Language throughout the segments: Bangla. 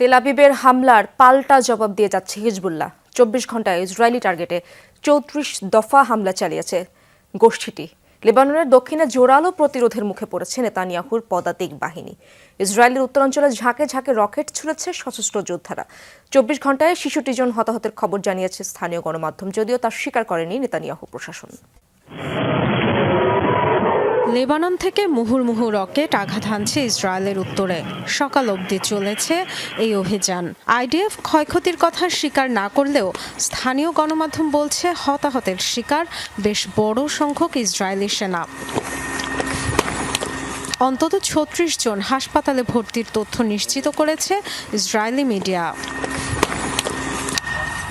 তেল আবিবের হামলার পাল্টা জবাব দিয়ে যাচ্ছে হিজবুল্লাহ। চব্বিশ ঘন্টায় ইসরায়েলি টার্গেটে চৌত্রিশ দফা হামলা চালিয়েছে গোষ্ঠীটি। লেবাননের দক্ষিণে জোরালো প্রতিরোধের মুখে পড়েছে নেতানিয়াহুর পদাতিক বাহিনী। ইসরায়েলের উত্তরাঞ্চলে ঝাঁকে ঝাঁকে রকেট ছুড়েছে সশস্ত্র যোদ্ধারা। চব্বিশ ঘন্টায় শিশুটি জন হতাহতের খবর জানিয়েছে স্থানীয় গণমাধ্যম, যদিও তা স্বীকার করেনি নেতানিয়াহু প্রশাসন। লেবানন থেকে মুহুর্মুহু রকেট আঘাত হানছে ইসরায়েলের উত্তরে। সকাল অবধি চলেছে এই অভিযান। আইডিএফ ক্ষয়ক্ষতির কথা স্বীকার না করলেও স্থানীয় গণমাধ্যম বলছে হতাহতের শিকার বেশ বড় সংখ্যক ইসরায়েলি সেনা। অন্তত ছত্রিশ জন হাসপাতালে ভর্তির তথ্য নিশ্চিত করেছে ইসরায়েলি মিডিয়া।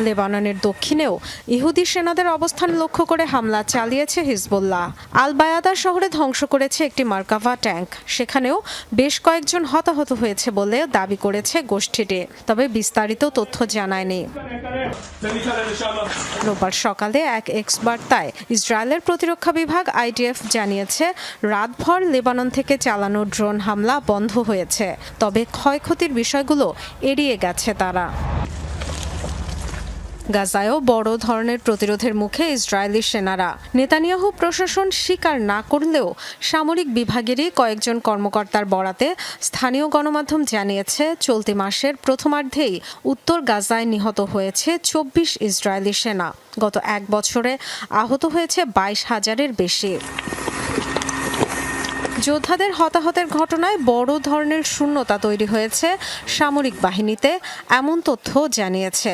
লেবাননের দক্ষিণেও ইহুদি সেনাদের অবস্থান লক্ষ্য করে হামলা চালিয়েছে হিজবুল্লাহ। আল বায়াদা শহরে ধ্বংস করেছে একটি মার্কাভা ট্যাঙ্ক। সেখানেও বেশ কয়েকজন হতাহত হয়েছে বলে দাবি করেছে গোষ্ঠীটি। তবে বিস্তারিত তথ্য জানায়নি। রোববার সকালে এক এক্স বার্তায় ইসরায়েলের প্রতিরক্ষা বিভাগ আইডিএফ জানিয়েছে, রাতভর লেবানন থেকে চালানো ড্রোন হামলা বন্ধ হয়েছে। তবে ক্ষয়ক্ষতির বিষয়গুলো এড়িয়ে গেছে তারা। গাজায়ও বড় ধরনের প্রতিরোধের মুখে ইসরায়েলি সেনারা। নেতানিয়াহু প্রশাসন স্বীকার না করলেও সামরিক বিভাগেরই কয়েকজন কর্মকর্তার বরাতে স্থানীয় গণমাধ্যম জানিয়েছে, চলতি মাসের প্রথমার্ধেই উত্তর গাজায় নিহত হয়েছে চব্বিশ ইসরায়েলি সেনা। গত এক বছরে আহত হয়েছে বাইশ হাজারের বেশি। যোদ্ধাদের হতাহতের ঘটনায় বড় ধরনের শূন্যতা তৈরি হয়েছে সামরিক বাহিনীতে, এমন তথ্য জানিয়েছে।